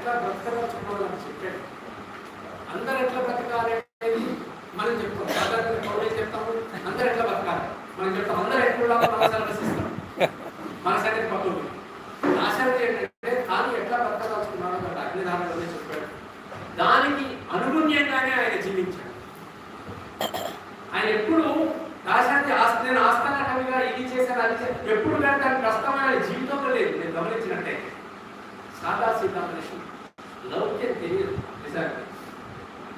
ఎట్లా బ్రతకదలుచుకోవాలని చెప్పాడు. అందరు ఎట్లా బ్రతకాలి అనేది మనం చెప్తాం. సాధారణ పౌరులు చెప్తాము అందరు ఎట్లా బతకాలి మనం చెప్తాం అందరు ఎట్లా ఉండాలో మన సర్వీస్ ఇస్తాం సంగతి ఆశ్చర్యం ఏంటంటే తాను ఎట్లా బ్రతకదలుచుకున్నాడో ఒక అగ్నిదానంలోనే చెప్పాడు. దానికి అనుగుణ్యంగానే ఆయన జీవించాడు. ఆయన ఎప్పుడు రాశానికి ఆస్తి నేను ఆస్థాన కవిగా ఇది చేశాను అది ఎప్పుడు కానీ దాని కష్టమైన ఆయన జీవితంలో లేదు. నేను గమనించినట్టయితే సాదా సీతా మనిషి. లౌక్యం తెలియదు నిజానికి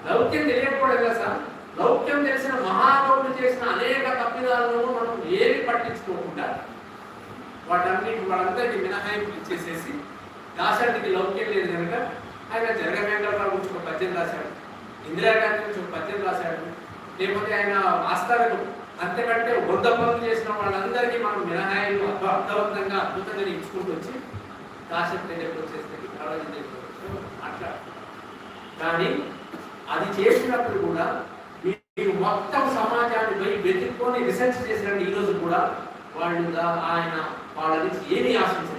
లౌక్యం తెలియకపోవడం కదా సార్? లౌక్యం తెలిసిన మహాకవులు చేసిన అనేక తప్పిదాలను మనం ఏమి పట్టించుకోకుండా వాటన్నిటి వాళ్ళందరికీ మినహాయింపు ఇచ్చేసేసి దాశానికి లౌక్యం లేదు కనుక ఆయన జగన్ వెంకటరావు గురించి ఒక పద్యం రాశాడు. ఇందిరాగాంధీ గురించి ఒక పద్యం రాశాడు. లేకపోతే ఆయన ఆస్థానకు అంతకంటే వంద పనులు చేసిన వాళ్ళందరికీ మనం మినహాయింపు అర్థవంతంగా అద్భుతంగా ఇచ్చుకుంటూ వచ్చి కాసేపు దగ్గరకు వచ్చేసరికి కాలేజీ దగ్గరకు అట్లా కానీ అది చేసినప్పుడు కూడా మీరు మొత్తం సమాజాన్ని పోయి వెతుక్కొని రీసెర్చ్ చేసినట్టు ఈరోజు కూడా వాళ్ళు ఆయన వాళ్ళ నుంచి ఏమీ ఆశించలేదు.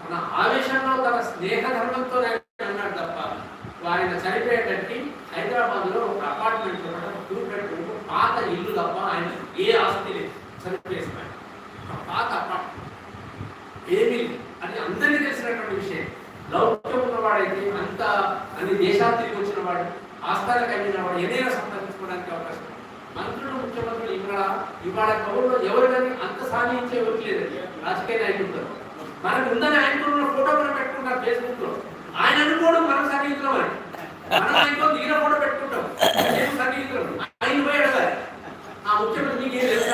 తన ఆవేశంలో తన స్నేహ ధర్మంతో అన్నాడు తప్ప ఆయన చనిపోయేటట్టు హైదరాబాద్లో ఒక అపార్ట్మెంట్లో టూ బెడ్రూమ్ పాత ఇల్లు తప్ప ఆయన ఏ ఆస్తి లేదు. చనిపోయేసిన పాత అపార్ట్మెంట్ ఏమీ లేదు. తెలిసినటువంటి విషయం. లౌక్యం ఉన్నవాడైతే అంత అన్ని దేశాలు తిరిగి వచ్చిన వాడు ఆస్థాన కలిగిన వాడు ఏదైనా సంపాదించుకోవడానికి అవకాశం మంత్రులు ముఖ్యమంత్రులు ఇక్కడ ఇవాళ కవుల్లో ఎవరు కానీ అంత సాధించే ఎవరికి రాజకీయ నాయకులతో మనకు ఉందని ఆయనతో ఫోటో మనం పెట్టుకుంటాం ఫేస్బుక్లో. ఆయన అనుకోవడం మనం సాధించడం అని. మనం ఆయనతో దిగిన ఫోటో పెట్టుకుంటాం నేను సన్నిహితులం ఆయన పోయి అడగాలి ఆ ముఖ్యమంత్రి మీకు ఏం తెలుసు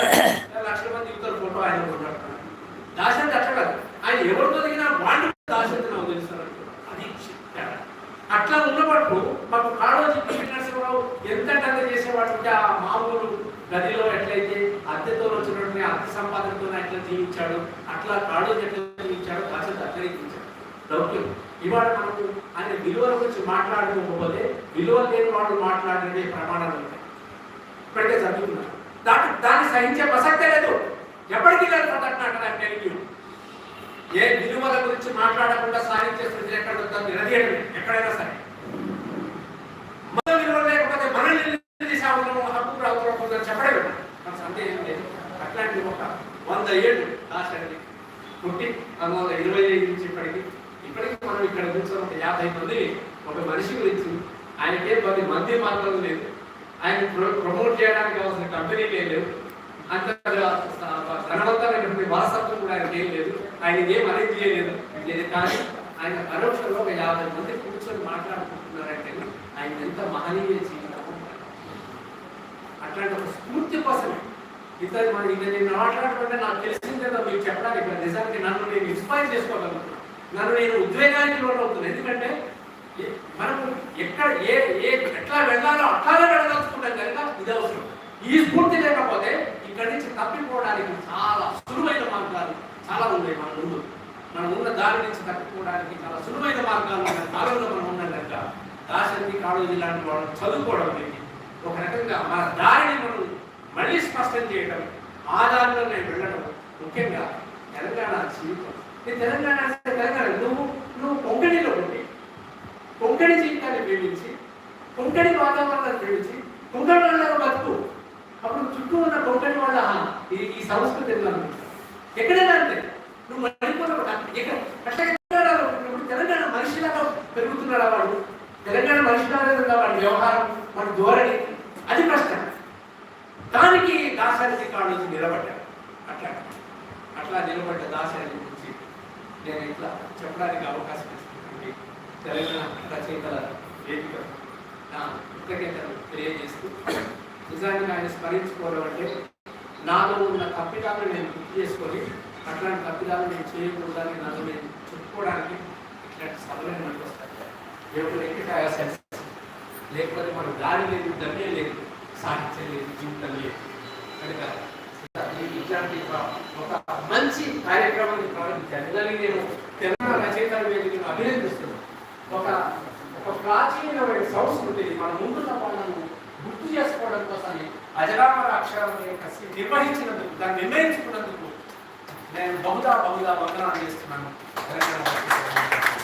లక్షల మంది దిగుతారు ఫోటో ఆయన ఫోటో దాశరథి అట్లా కాదు ఆయన ఎవరితో దిగినా వాళ్ళు దాశరథి నాకు తెలుస్తారు అది తేడా. అట్లా ఉన్నప్పుడు మాకు కాళోజీ పివి నరసింహరావు ఎంత అంత చేసేవాడు ఆ మామూలు గదిలో ఎట్లయితే అద్దెతో వచ్చినటువంటి అద్దె సంపాదనతో ఎట్లా జీవించాడు. అట్లా కాళోజీ ఎట్లా జీవించాడు కాసేపు అట్లనే జీవించాడు. ఇవాళ మనకు ఆయన విలువల గురించి మాట్లాడుకోకపోతే విలువలు లేని వాళ్ళు మాట్లాడే ప్రమాణాలు ఉంటాయి. ఇప్పటికే చదువుకున్నారు దాన్ని దాన్ని సహించే ప్రసక్తే లేదు. ఎప్పటికీ లేదు ప్రదక్షిణ ఏ విలువల గురించి మాట్లాడకుండా సాధించే స్థితి ఎక్కడ ఉందో నిలదీయడమే ఎక్కడైనా సరే మన విలువలు లేకపోతే మనల్ని నిలదీశాము హక్కు ప్రభుత్వం చెప్పడమే మన సందేహం లేదు అట్లాంటి ఒక వంద ఏళ్ళు పుట్టి పంతొమ్మిది వందల ఇరవై ఐదు నుంచి ఇప్పటికి ఇప్పటికి మనం ఇక్కడ కూర్చొని ఒక యాభై మంది ఒక మనిషి గురించి ఆయనకే పది మంది మాత్రం లేదు. ఆయన ప్రో- ప్రమోట్ చేయడానికి అవసరం కంపెనీ లేవు. అంత ధనవంతమైనటువంటి వారసత్వం కూడా ఆయనకి ఏం లేదు. ఆయన ఏం అరేంజ్ చేయలేదు కానీ ఆయన పరోక్షంలో ఒక యాభై మంది కూర్చొని మాట్లాడుకుంటున్నారంటే ఆయన ఎంత మహనీయ జీవితం. అట్లాంటి ఒక స్ఫూర్తి కోసమే. ఇంత మనం ఇంత నేను మాట్లాడుతుంటే నాకు తెలిసిందేదో మీకు చెప్పడానికి ఇక్కడ నిజానికి నన్ను నేను ఇన్స్పైర్ చేసుకోగలుగుతున్నాను నన్ను నేను ఉద్వేగానికి లోనవుతున్నాను ఎందుకంటే మనం ఎక్కడ ఏ ఏ ఎట్లా వెళ్ళాలో అట్లానే వెళ్ళదలుచుకుంటాం కనుక ఇది అవసరం. ఈ స్ఫూర్తి లేకపోతే ఇక్కడి నుంచి తప్పిపోవడానికి చాలా సులువైన మార్గాలు చాలా ఉన్నాయి మన ముందు. మనం ఉన్న దారి నుంచి తప్పిపోవడానికి చాలా సులువైన మార్గాలు ఉన్నాయి కాలంలో మనం ఉన్నాం కనుక దాశరథి కాళోజీ లాంటి వాళ్ళు చదువుకోవడం ఒక రకంగా మన దారిని మళ్ళీ స్పష్టం చేయడం ఆధారంలో నేను వెళ్ళడం ముఖ్యంగా తెలంగాణ జీవితం. ఈ తెలంగాణ తెలంగాణ నువ్వు నువ్వు కొంకణిలో ఉండి కొంకణి జీవితాన్ని ప్రేమించి కొంకణి వాతావరణాన్ని ప్రేమించి కొంకణి వాళ్ళ బతుకు. అప్పుడు చుట్టూ ఉన్న కొంకణి వాళ్ళ ఈ ఈ సంస్కృతి ఎక్కడైనా అంతే. నువ్వు మణిపూర్లో కూడా ఎక్కడ? తెలంగాణలో తెలంగాణ మనిషిలాగా పెరుగుతున్నాడా వాడు తెలంగాణ మనిషిలాగా ఉందా వాడి వ్యవహారం వాడి ధోరణి అది ప్రశ్న. దానికి దాశానికి కాళ్ళు నిలబడ్డాడు అట్లా. అట్లా నిలబడ్డ దాసరి గురించి నేను ఇట్లా చెప్పడానికి అవకాశం ఇస్తుంది తెలంగాణ రచయితల వేదిక. నా కృతజ్ఞతలు తెలియజేస్తూ నిజానికి ఆయన స్మరించుకోవడం అంటే నాలో ఉన్న తప్పిదాలను నేను గుర్తు చేసుకొని అట్లాంటి తప్పిదాలు నేను చేయకూడదని నన్ను నేను చెప్పుకోవడానికి ఇట్లాంటి సభలు మనకు వస్తాయి దేవుడు ఎక్కడ లేకపోతే మనం దారి లేదు గమ్యం లేదు. సాహిత్యం లేదు జీవితం లేదు కనుక ఈ- ఇట్లాంటి ఒక- మంచి కార్యక్రమాన్ని ప్రారంభించాను నిజానికి నేను తెలంగాణ రచయితల వేదికను అభినందిస్తున్నాను. ఒక ఒక ప్రాచీనమైన సంస్కృతిని మన ముందున్న వాళ్ళను గుర్తు చేసుకోవడం కోసం అజరామర అక్షరాలను యొక్క నిర్వహించినందుకు దాన్ని నిర్ణయించుకున్నందుకు నేను బహుదా బహుదా వందనాలు చేస్తున్నాను. తెలంగాణ